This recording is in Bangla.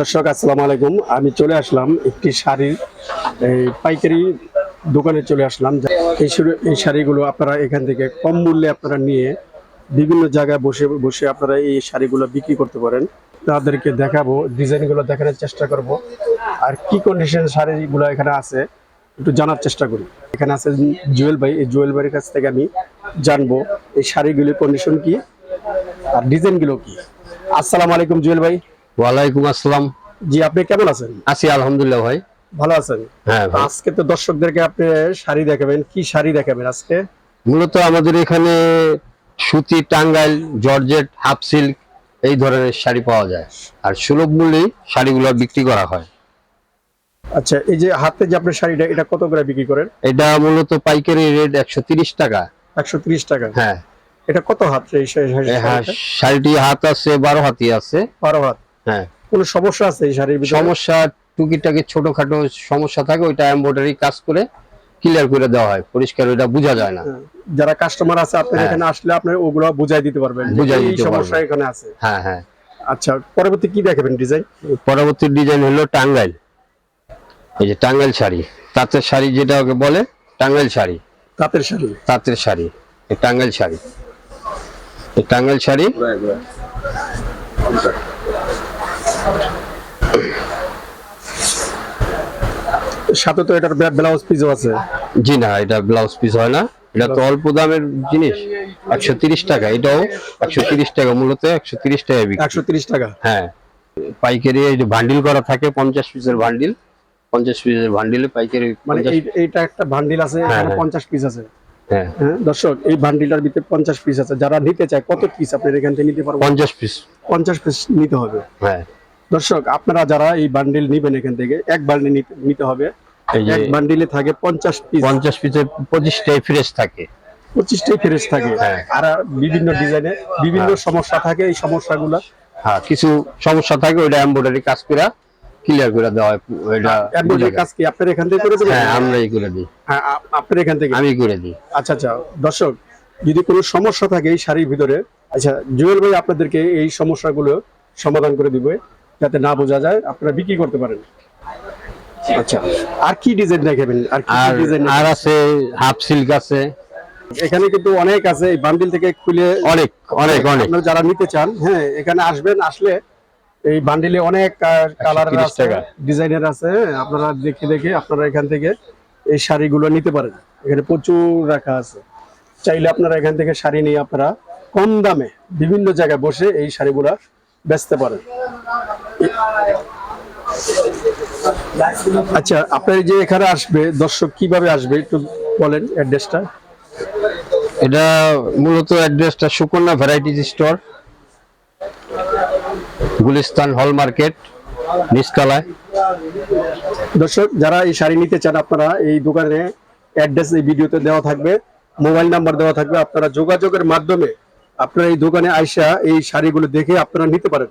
দর্শক, আসসালামু আলাইকুম। আমি চলে আসলাম একটি শাড়ির, এই পাইকারি দোকানে চলে আসলাম। এই এই শাড়িগুলো আপনারা এখান থেকে কম মূল্যে আপনারা নিয়ে বিভিন্ন জায়গায় বসে বসে আপনারা এই শাড়িগুলো বিক্রি করতে পারেন। তাদেরকে দেখাবো, ডিজাইনগুলো দেখানোর চেষ্টা করব। আর কি কন্ডিশন শাড়িগুলো এখানে আছে, একটু জানার চেষ্টা করি। এখানে আছে জুয়েল ভাই, এই জুয়েল ভাইয়ের কাছ থেকে আমি জানব, এই শাড়িগুলির কন্ডিশন কি আর ডিজাইনগুলো কি। আসসালামু আলাইকুম জুয়েল ভাই। ওয়ালাইকুম আসসালাম। জি আপনি কেমন আছেন? আছি আলহামদুলিল্লাহ ভাই। ভালো আছেন? হ্যাঁ আজকে তো দর্শকদেরকে আপনি শাড়ি দেখাবেন কি শাড়ি দেখাবেন আজকে? মূলত আমাদের এখানে সুতি টাঙ্গাইল জর্জেট হাফ সিল্ক এই ধরনের শাড়ি পাওয়া যায়। আর সুলভ মূল্যে শাড়িগুলো বিক্রি করা হয়। আচ্ছা এই যে হাতে যে আপনার শাড়িটা এটা কত করে বিক্রি করেন? এটা মূলত পাইকারি রেট একশো তিরিশ টাকা। একশো ত্রিশ টাকা? হ্যাঁ। এটা কত হাত? হ্যাঁ শাড়িটি হাত আছে বারো হাতি আছে। বারো হাত। হ্যাঁ। কোনো সমস্যা আছে এই শাড়ির সমস্যা টুকিটাকি ছোটখাটো সমস্যা থাকে ওইটা এমব্রয়ডারি কাজ করে ক্লিয়ার করে দেওয়া হয়। পরিষ্কার ওইটা বোঝা যায় না। হ্যাঁ। যারা কাস্টমার আছে আপনার হ্যাঁ। এখানে আসলে আপনি ওগুলো বুঝাই দিতে পারবেন। বুঝাই দিতে সমস্যা এখানে আছে। হ্যাঁ হ্যাঁ। আচ্ছা পরবর্তী কি দেখাবেন ডিজাইন পরবর্তী ডিজাইন হলো টাঙ্গাইল। এই যে টাঙ্গাইল শাড়ি তাঁতের শাড়ি যেটা ওকে বলে টাঙ্গাইল শাড়ি। তাঁতের শাড়ি? তাঁতের শাড়ি এই টাঙ্গাইল শাড়ি। এই টাঙ্গাইল শাড়ি সাথে তো এটার ব্লাউজ পিসও আছে। জি না এটা ব্লাউজ পিস হয় না। এটা তো অল্প দামের জিনিস। একশো টাকা এটাও একশো টাকা মূলত একশো তিরিশ টাকা একশো টাকা। হ্যাঁ। পাইকারি এই বান্ডিল করা থাকে পঞ্চাশ পিসের বান্ডিল পঞ্চাশ পিসের বান্ডিলে পাইকারি মানে এইটা একটা বান্ডিল আছে হ্যাঁ, হ্যাঁ। পঞ্চাশ পিস আছে। হ্যাঁ। হ্যাঁ দর্শক এই বান্ডিলটার ভিতরে পঞ্চাশ পিস আছে। যারা নিতে চায় কত পিস আপনার এখান থেকে নিতে পারবেন? পঞ্চাশ পিস পঞ্চাশ পিস নিতে হবে। হ্যাঁ। দর্শক আপনারা যারা এই বান্ডিল নিবেন এখান থেকে এক বান্ডিল নিতে হবে। এই যে এক বান্ডিলে থাকে পঞ্চাশ পিস পঞ্চাশ পিসের পঁচিশটাই ফ্রেশ থাকে। পঁচিশটাই ফ্রেশ থাকে। হ্যাঁ। আর বিভিন্ন ডিজাইনে বিভিন্ন সমস্যা থাকে এই সমস্যাগুলো। হ্যাঁ কিছু সমস্যা থাকে ওইটা এমব্রয়ডারি কাজ করে ক্লিয়ার করে দেওয়া হয় ওইটা এমব্রয়ডারি কাজ কি আপনার এখান থেকে করে দেবেন? হ্যাঁ আমরাই করে দিই। হ্যাঁ আপনার এখান থেকে? আমি করে দিই। আচ্ছা আচ্ছা দর্শক যদি কোনো সমস্যা থাকে এই শাড়ির ভিতরে আচ্ছা জুয়েল ভাই আপনাদেরকে এই সমস্যাগুলো সমাধান করে দিবে যাতে না বোঝা যায় আপনারা বিক্রি করতে পারেন। আচ্ছা আর কি ডিজাইন দেখাবেন? আর কি ডিজাইন আর আছে হাফ সিল্ক আছে। এখানে কিন্তু অনেক আছে এই বান্ডিল থেকে খুলে অনেক অনেক অনেক। আপনারা যারা নিতে চান হ্যাঁ এখানে আসবেন আসলে এই বান্ডিলে অনেক কালার 130 আছে। ডিজাইনের আছে হ্যাঁ, আপনারা দেখে দেখে আপনারা এখান থেকে এই শাড়িগুলো নিতে পারেন। এখানে প্রচুর রাখা আছে। চাইলে আপনারা এখান থেকে শাড়ি নিয়ে আপনারা কম দামে বিভিন্ন জায়গায় বসে এই শাড়িগুলা বেচতে পারেন। আচ্ছা আপনার যে এখানে আসবে দর্শক কীভাবে আসবে একটু বলেন অ্যাড্রেসটা। এটা মূলত অ্যাড্রেসটা সুকন্যা ভ্যারাইটিজ স্টোর গুলিস্তান হল মার্কেট নিচতলায়। দর্শক যারা এই শাড়ি নিতে চান আপনারা এই দোকানে অ্যাড্রেস এই ভিডিওতে দেওয়া থাকবে মোবাইল নাম্বার দেওয়া থাকবে আপনারা যোগাযোগের মাধ্যমে আপনারা এই দোকানে আইসা এই শাড়িগুলো দেখে আপনারা নিতে পারেন।